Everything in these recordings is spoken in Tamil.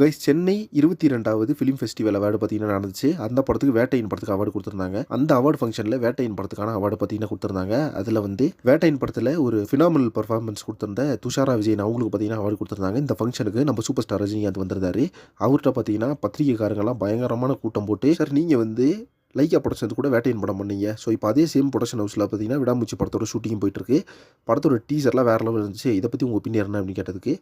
கைஸ் சென்னை இருபத்தி ரெண்டாவது ஃபிலிம் ஃபெஸ்டிவல் அவார்டு பார்த்தீங்கன்னா நடந்துச்சு. அந்த படத்துக்கு வேட்டையின் படத்துக்கு அவார்டு கொடுத்துருந்தாங்க. அந்த அவார்டு ஃபங்க்ஷனில் வேட்டையின் படத்துக்கான அவார்டு பார்த்தீங்கன்னா கொடுத்துருந்தாங்க. அதில் வந்து வேட்டையின் படத்தில் ஒரு ஃபினாமினல் பர்ஃபார்மன்ஸ் கொடுத்துருந்த துஷாரா விஜயன் அவங்களுக்கு பார்த்தீங்கன்னா அவார்டு கொடுத்துருந்தாங்க. இந்த ஃபங்க்ஷனுக்கு நம்ம சூப்பர் ஸ்டார் ரஜினிகாந்த் வந்திருந்தாரு. அவர்கிட்ட பார்த்தீங்கன்னா பத்திரிகைக்காரங்கெல்லாம் பயங்கரமான கூட்டம் போட்டு சார் நீங்கள் வந்து லைக்கா ப்ரொடக்ஷன் கூட வேட்டையின் படம் பண்ணீங்க. ஸோ இப்போ அதே சேம் ப்ரொடக்ஷன் ஹவுஸில் பார்த்தீங்கன்னா விடாமூச்சி படத்தோட ஷூட்டிங் போயிட்டுருக்கு படத்தோட டீசர்லாம் வேறு லெவல் இருந்துச்சு. இதை பற்றி உங்கள் ஒப்பீனியன் என்ன? அப்படின்னு கேட்டதுக்கு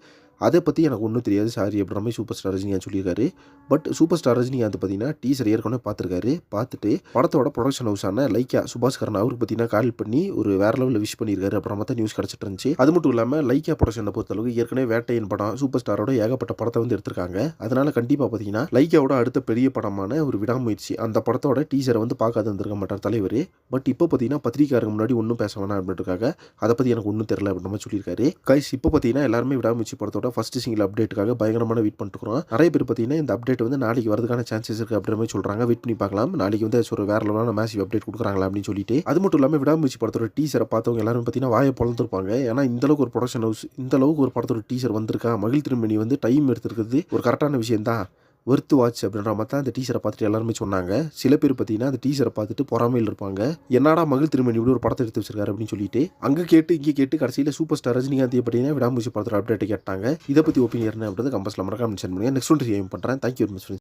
அதை பற்றி எனக்கு ஒன்றும் தெரியாது. சாரி அப்படின்ற சூப்பர் ஸ்டார் ரஜினிகாந்த் சொல்லியிருக்காரு. பட் சூப்பர் ஸ்டார் ரஜினிகாந்த் பார்த்தீங்கன்னா டீசர் ஏற்கனவே பார்த்துருக்காரு. பார்த்துட்டு படத்தோட ப்ரொடக்ஷன் ஹவுஸான லைக்கா சுபாஷ்கரன் அவருக்கு பார்த்தீங்கன்னா கால் பண்ணி ஒரு வேற லெவலில் விஷ் பண்ணியிருக்காரு. அப்புறமா தான் நியூஸ் கிடச்சிட்டு இருந்துச்சு. அது மட்டும் இல்லாமல் லைக்கா ப்ரொடக்ஷனை பொறுத்தளவுக்கு ஏற்கனவே வேட்டையின் படம் சூப்பர் ஸ்டாரோட ஏகப்பட்ட படத்தை வந்து எடுத்திருக்காங்க. அதனால கண்டிப்பாக பார்த்தீங்கன்னா லைக்காவோட அடுத்த பெரிய படமான ஒரு விடாமுயற்சி அந்த படத்தோட டீசரை வந்து பார்க்காத வந்திருக்க மாட்டார் தலைவர். பட் இப்போ பார்த்தீங்கன்னா பத்திரிக்கையாளருக்கு முன்னாடி ஒன்றும் பேச வேணாம் அப்படின்றதுக்காக அதை பற்றி எனக்கு ஒன்றும் தெரியல அப்படின்ற மாதிரி சொல்லியிருக்காரு. கைஸ் இப்போ பார்த்தீங்கன்னா எல்லாருமே விடாமுயற்சி படத்தோட ஃபர்ஸ்ட் சிங்கிள் அப்டேட்டுக்காக பயங்கரமான வெயிட் பண்ணிட்டுருக்கோம் நிறைய பேர் பார்த்தீங்கன்னா இந்த அப்டேட் வந்து நாளைக்கு வரதுக்கான சான்சஸ் இருக்குது அப்படின்ற மாதிரி சொல்கிறாங்க வெயிட் பண்ணி பார்க்கலாம். நாளைக்கு வந்து ஒரு வேற லெவலான மேசிவ் அப்டேட் கொடுக்குறாங்களா அப்படின்னு சொல்லிட்டு. அது மட்டும் இல்லாமல் விடாமுயற்சி படத்தோட டீசரை பார்த்தவங்க எல்லாரும் பார்த்தீங்கன்னா வாயை பிறந்திருப்பாங்க ஏன்னா இந்த அளவுக்கு ஒரு ப்ரொடக்ஷன் ஹவுஸ் இந்த அளவுக்கு ஒரு படத்தோட டீசர் வந்திருக்கா? மகிழ் திருமணி வந்து டைம் எடுத்துருக்கிறது ஒரு கரெக்டான விஷயம் தான் ஒர்த்து வாட்ச் அப்படின்ற மாதிரி தான் அந்த டீச்சரை பார்த்துட்டு எல்லாருமே சொன்னாங்க. சில பேர் பார்த்தீங்கன்னா அந்த டீச்சரை பார்த்துட்டு பொறாமையில் இருப்பாங்க. என்னடா மகள் திருமணி இப்படி ஒரு படத்தை எடுத்து வச்சிருக்காரு? அப்படின்னு சொல்லிட்டு அங்கே கேட்டு இங்கே கேட்டு கடைசியில் சூப்பர் ஸ்டார் ரஜினிகாந்த் பார்த்தீங்கன்னா விடாமூச்சி படத்தில் அப்டேட் கேட்டாங்க. இதை பற்றி ஒப்பீனியர் அப்படின்றது கம்பஸில் மறக்காம மென்ஷன் பண்ணுங்க. நெக்ஸ்ட் ஒன்று பண்ணுறேன் தேங்க்யூ வெரி மச்